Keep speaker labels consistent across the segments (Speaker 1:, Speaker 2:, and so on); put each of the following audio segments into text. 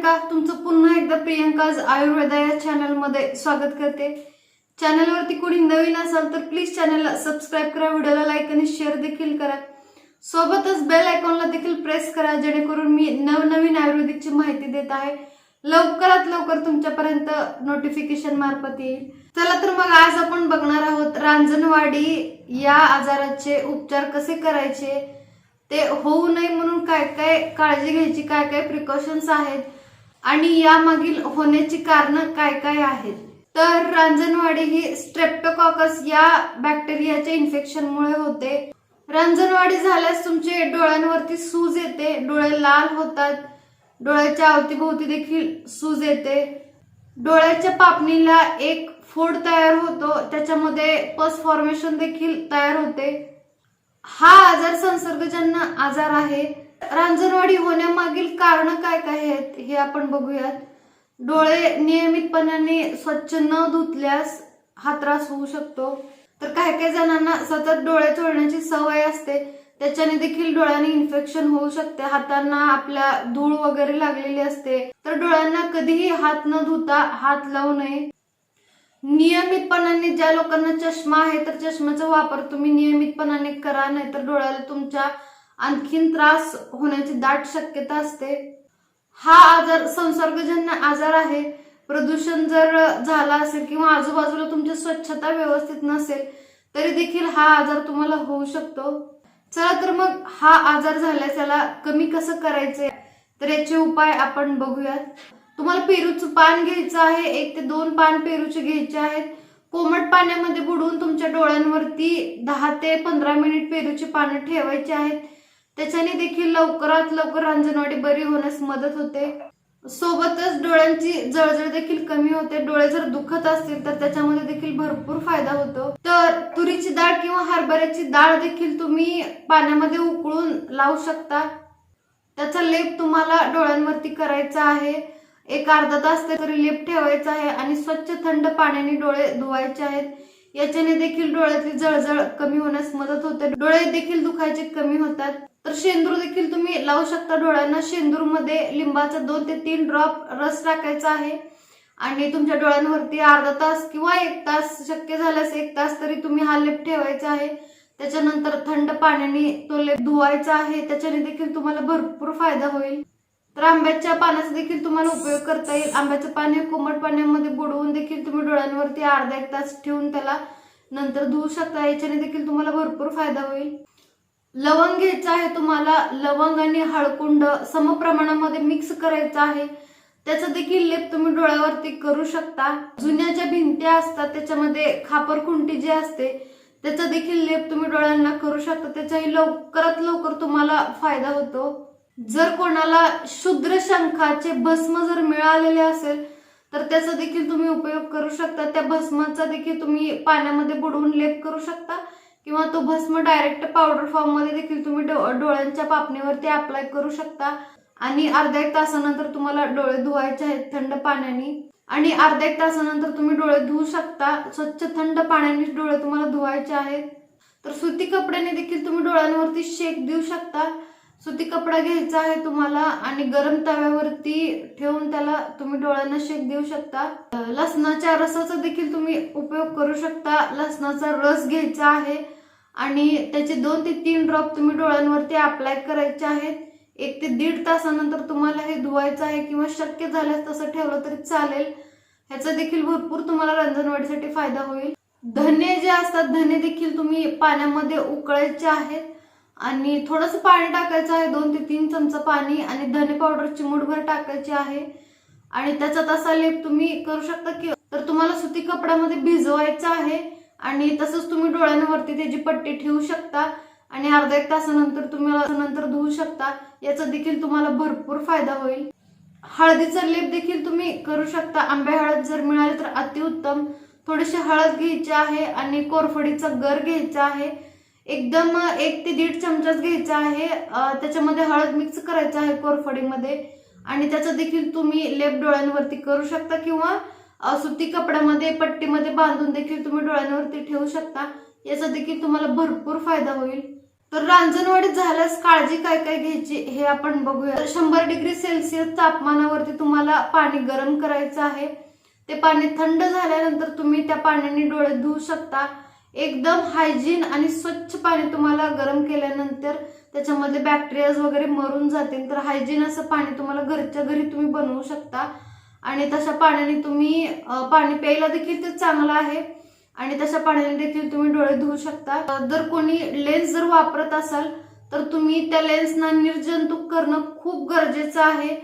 Speaker 1: प्रियंका तुमचं पुन्हा एकदा प्रियंकाज आयुर्वेदा या चॅनलमध्ये स्वागत करते. चॅनलवरती कोणी नवीन असाल तर प्लीज चॅनलला सबस्क्राईब करा व्हिडिओला लाईक आणि शेअर देखील करा. सोबतच बेल आयकॉनला देखील प्रेस करा जेणेकरून मी नवनवीन आयुर्वेदिकची माहिती देत आहे. लवकरात लवकर तुमच्यापर्यंत नोटिफिकेशन मार्फत येईल. चला तर मग आज आपण बघणार आहोत रांजणवाडी या आजाराचे उपचार कसे करायचे ते होऊ नये म्हणून काय काय काळजी घ्यायची काय काय प्रिकॉशन्स आहेत आणि यामागील होण्याची कारणं काय काय आहेत? तर रांजणवाडी ही स्ट्रेप्टोकॉकस या बॅक्टेरियाच्या इन्फेक्शनमुळे होते. रांजणवाडी झाल्यास तुमचे डोळ्यांवरती सूज येते. डोळे लाल होतात. डोळ्याच्या अवतीभोवती देखील सूज येते. डोळ्याच्या पापणीला एक फोड तयार होतो. त्याच्यामध्ये पस फॉर्मेशन देखील तयार होते. हा आजार संसर्गजन्य आजार आहे. रांजणवाडी होण्यामागील कारण काय काय आहेत हे आपण बघूयात. डोळे नियमितपणाने स्वच्छ न धुतल्यास हा त्रास होऊ शकतो. तर काही काही जणांना सतत डोळे चोळण्याची सवय असते. त्याच्याने देखील डोळ्याने इन्फेक्शन होऊ शकते. हातांना आपल्या धूळ वगैरे लागलेली असते. तर डोळ्यांना कधीही हात न धुता हात लावू नये. नियमितपणाने ज्या लोकांना चष्मा आहे तर चष्म्याचा वापर तुम्ही नियमितपणाने करा नाही तर डोळ्याला तुमच्या आणखीन त्रास होण्याची दाट शक्यता असते. हा आजार संसर्गजन्य आजार आहे. प्रदूषण जर झाला असेल किंवा आजूबाजूला तुमची स्वच्छता व्यवस्थित नसेल तरी देखील हा आजार तुम्हाला होऊ शकतो. चला तर मग हा आजार झाल्यास याला कमी कसं करायचे तर याचे उपाय आपण बघूयात. तुम्हाला पेरूचं पान घ्यायचं आहे. एक ते दोन पान पेरूचे घ्यायचे आहेत. कोमट पाण्यामध्ये बुडवून तुमच्या डोळ्यांवरती दहा ते पंधरा मिनिट पेरूची पानं ठेवायची आहेत. त्याच्याने देखील लवकरात लवकर रांजणवाडी बरी होण्यास मदत होते. सोबतच डोळ्यांची जळजळ देखील कमी होते. डोळे जर दुखत असतील तर त्याच्यामध्ये देखील भरपूर फायदा होतो. तर तुरीची डाळ किंवा हरभऱ्याची डाळ देखील तुम्ही पाण्यामध्ये उकळून लावू शकता. त्याचा लेप तुम्हाला डोळ्यांवरती करायचा आहे. एक अर्धा तास तरी लेप ठेवायचा आहे आणि स्वच्छ थंड पाण्याने डोळे धुवायचे आहेत. याच्याने देखील डोळ्यातली जळजळ कमी होण्यास मदत होते. डोळे देखील दुखायचे कमी होतात. तर शेंदूर देखील तुम्ही लावू शकता डोळ्यांना. शेंदूरमध्ये लिंबाचा दोन ते तीन ड्रॉप रस टाकायचा आहे. आणि तुमच्या डोळ्यांवरती अर्धा तास किंवा एक तास शक्य झाल्यास एक तास तरी तुम्ही हा लेप ठेवायचा आहे. त्याच्यानंतर थंड पाण्याने तो लेप धुवायचा आहे. त्याच्याने देखील तुम्हाला भरपूर फायदा होईल. तर आंब्याच्या पानाचा देखील तुम्हाला उपयोग करता येईल. आंब्याचं पाणी हे कोमट पाण्यामध्ये बुडवून देखील तुम्ही डोळ्यांवरती अर्धा एक तास ठेवून त्याला नंतर धुवू शकता. याच्याने देखील तुम्हाला भरपूर फायदा होईल. लवंग घ्यायचं आहे तुम्हाला. लवंग आणि हळकुंड समप्रमाणामध्ये मिक्स करायचं आहे. त्याचा देखील लेप तुम्ही डोळ्यावरती करू शकता. जुन्या ज्या भिंत्या असतात त्याच्यामध्ये खापरखुंटी जी असते त्याचा देखील लेप तुम्ही डोळ्यांना करू शकता. त्याचाही लवकरात लवकर तुम्हाला फायदा होतो. जर कोणाला शुद्र शंखाचे भस्म जर मिळालेले असेल तर त्याचा देखील तुम्ही उपयोग करू शकता. त्या भस्माचा देखील तुम्ही पाण्यामध्ये बुडवून लेप करू शकता. किंवा तो भस्म डायरेक्ट पावडर फॉर्ममध्ये देखील तुम्ही डो- डोळ्यांच्या पापणीवरती अप्लाय करू शकता. आणि अर्ध्या एक तासानंतर तुम्हाला डोळे धुवायचे आहेत थंड पाण्याने. आणि अर्ध्या एक तासानंतर तुम्ही डोळे धुवू शकता. स्वच्छ थंड पाण्याने डोळे तुम्हाला धुवायचे आहेत. तर सुती कपड्याने देखील तुम्ही डोळ्यांवरती शेक देऊ शकता. सुती कपडा घ्यायचा आहे तुम्हाला आणि गरम तव्यावरती ठेवून त्याला तुम्ही डोळ्यांना शेक देऊ शकता. लसणाच्या रसाचा देखील तुम्ही उपयोग करू शकता. लसणाचा रस घ्यायचा आहे आणि त्याचे दोन ते तीन ड्रॉप तुम्ही डोळ्यांवरती अप्लाय करायचे आहेत. एक ते दीड तासानंतर तुम्हाला हे धुवायचं आहे किंवा शक्य झाल्यास तसं ठेवलं तरी चालेल. ह्याचा देखील भरपूर तुम्हाला रंजनवाढीसाठी फायदा होईल. धने जे असतात धने देखील तुम्ही पाण्यामध्ये उकळायचे आहेत. आणि थोडंसं पाणी टाकायचं आहे दोन ते तीन चमचा पाणी आणि धने पावडर चिमूटभर टाकायची आहे. आणि त्याचा तसा लेप तुम्ही करू शकता की तर तुम्हाला सुती कपड्यामध्ये भिजवायचं आहे आणि तसंच तुम्ही डोळ्यांवरती त्याची पट्टी ठेवू शकता आणि अर्धा एक तासानंतर तुम्ही नंतर धुवू शकता. याचा देखील तुम्हाला भरपूर फायदा होईल. हळदीचा लेप देखील तुम्ही करू शकता. आंबे हळद जर मिळाली तर अतिउत्तम. थोडीशी हळद घ्यायची आहे आणि कोरफडीचा गर घ्यायचा आहे. एकदम एक ते दीड चमचाच घ्यायचा आहे. त्याच्यामध्ये हळद मिक्स करायचं आहे कोरफडीमध्ये. आणि त्याचा देखील तुम्ही लेप डोळ्यांवरती करू शकता किंवा सुती कपड्यामध्ये पट्टीमध्ये बांधून देखील तुम्ही डोळ्यांवरती ठेवू शकता. याचा देखील तुम्हाला भरपूर फायदा होईल. तर रांजणवाडीत झाल्यास काळजी काय काय घ्यायची हे आपण बघूया. तर शंभर डिग्री सेल्सिअस तापमानावरती तुम्हाला पाणी गरम करायचं आहे. ते पाणी थंड झाल्यानंतर तुम्ही त्या पाण्याने डोळे धुवू शकता. एकदम हायजीन आणि स्वच्छ पाणी तुम्हाला गरम केल्यानंतर त्याच्यामध्ये बॅक्टेरियाज वगैरे मरून जातील. तर हायजीन असं पाणी तुम्हाला घरच्या घरी तुम्ही बनवू शकता. आणि तशा पाण्याने तुम्ही पाणी प्यायला देखील ते चांगलं आहे. आणि तशा पाण्याने देखील तुम्ही डोळे धुवू शकता. जर कोणी लेन्स जर वापरत असाल तर तुम्ही त्या लेन्सना निर्जंतुक करणं खूप गरजेचं आहे.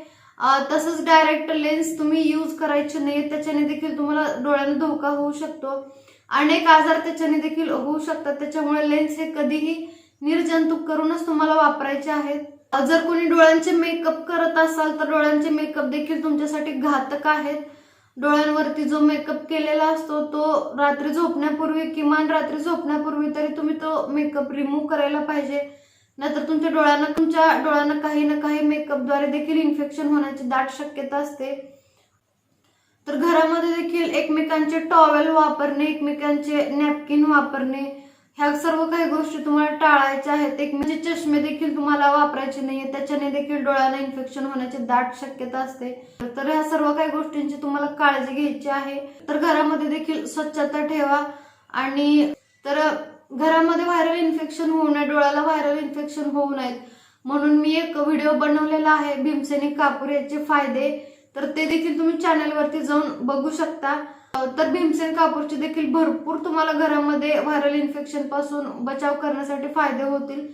Speaker 1: तसंच डायरेक्ट लेन्स तुम्ही यूज करायचे नाही त्याच्याने देखील तुम्हाला डोळ्यांना धोका होऊ शकतो. अनेक आजार त्याच्याने देखील होऊ शकतात. त्याच्यामुळे लेन्स हे कधीही निर्जंतुक करूनच तुम्हाला वापरायचे आहेत. जर कोणी डोळ्यांचे मेकअप करत असाल तर डोळ्यांचे मेकअप देखील तुमच्यासाठी घातक आहेत. डोळ्यांवरती जो मेकअप केलेला असतो तो रात्री झोपण्यापूर्वी किमान रात्री झोपण्यापूर्वी तरी तुम्ही तो मेकअप रिमूव्ह करायला पाहिजे. नाहीतर तुमच्या डोळ्यांना तुमच्या डोळ्यांना काही ना काही मेकअपद्वारे देखील इन्फेक्शन होण्याची दाट शक्यता असते. तर घरामध्ये देखील एकमेकांचे टॉवेल वापरणे एकमेकांचे नॅपकिन वापरणे ह्या सर्व काही गोष्टी तुम्हाला टाळायच्या आहेत. एक म्हणजे चष्मे देखील तुम्हाला वापरायचे नाहीये. त्याच्याने देखील डोळ्याला इन्फेक्शन होण्याची दाट शक्यता असते. तर ह्या सर्व काही गोष्टींची तुम्हाला काळजी घ्यायची आहे. तर घरामध्ये देखील स्वच्छता ठेवा. आणि तर घरामध्ये व्हायरल इन्फेक्शन होऊ नये डोळ्याला व्हायरल इन्फेक्शन होऊ नयेत. म्हणून मी एक व्हिडिओ बनवलेला आहे भीमसेनी कापूर याचे फायदे. तर ते देखील तुम्ही चॅनलवरती जाऊन बघू शकता. तर भीमसेन कापूरचे देखील भरपूर तुम्हाला घरामध्ये व्हायरल इन्फेक्शनपासून बचाव करण्यासाठी फायदे होतील.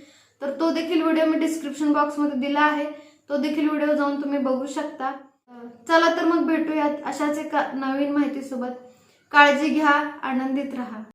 Speaker 1: तर तो देखील व्हिडिओ मी डिस्क्रिप्शन बॉक्समध्ये दिला आहे. तो देखील व्हिडिओ जाऊन तुम्ही बघू शकता. चला तर मग भेटूयात अशाच एका नवीन माहितीसोबत. काळजी घ्या आनंदित राहा.